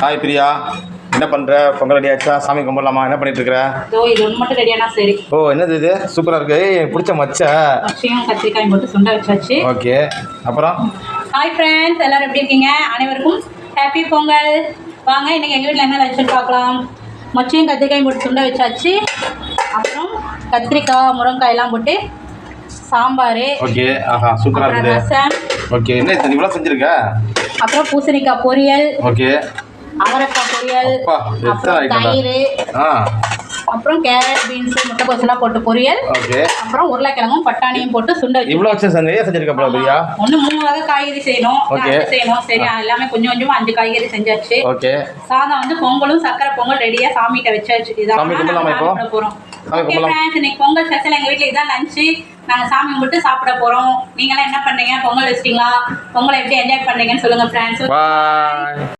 Hi Priya. என்ன பண்ணுற Pongal ready ஆச்சா? சாமி கும்பிடலாமா? என்ன பண்ணிட்டு இருக்கிற இதோ இது ஒன்று மட்டும் ரெடியானா சரி. ஓ என்னது இது? சூப்பராக இருக்கு. ஏய், பிடிச்ச மச்ச. பச்சையும் கத்திரிக்காயும் போட்டு சுண்ட வச்சாச்சு. ஓகே. அப்புறம்? ஹாய் ஃப்ரெண்ட்ஸ் எல்லாரும் எப்படி இருக்கீங்க? அனைவருக்கும் ஹாப்பி பொங்கல். வாங்க இன்னைக்கு எங்கள் வீட்டில் என்ன லட்சம் பார்க்கலாம் மொச்சையும் கத்திரிக்காயும் போட்டு சுண்ட வச்சாச்சு. அப்புறம் கத்திரிக்காய் முருங்காயெல்லாம் போட்டு சாம்பார். ஓகே. ஆஹா சூப்பராக இருக்குது. ஓகே. என்ன இவ்வளோ செஞ்சுருக்க? அப்புறம் பூசணிக்காய் பொரியல். ஓகே. அவரைக்காய் பொரியல் அப்புறம்? தயிர் அப்புறம் கேரட் பீன்ஸ் முட்டைக்கோசெல்லாம் போட்டு பொரியல். அப்புறம் உருளைக்கிழங்கும் பட்டாணியும் போட்டு சுண்ட வச்சு இவ்வளோ வச்சு நிறைய செஞ்சிருக்க போல பிரியா ஒன்று மூணு வகை காய்கறி செய்யணும். செய்யணும்? சரி எல்லாமே கொஞ்சம் கொஞ்சமா அஞ்சு காய்கறி செஞ்சாச்சு. ஓகே. சாதம் வந்து பொங்கலும் சக்கரை பொங்கல் ரெடியா சாமிகிட்ட வச்சாச்சு. இதான் போறோம். இன்னைக்கு பொங்கல் ஸ்பெஷல் எங்க வீட்ல இதான் லஞ்சு நாங்க சாமி கும்பிட்டு சாப்பிட போறோம். நீங்களாம் என்ன பண்றீங்க பொங்கல் வச்சிட்டீங்களா? பொங்கலை எப்படி என்ஜாய் பண்றீங்கன்னு சொல்லுங்க ஃப்ரெண்ட்ஸ்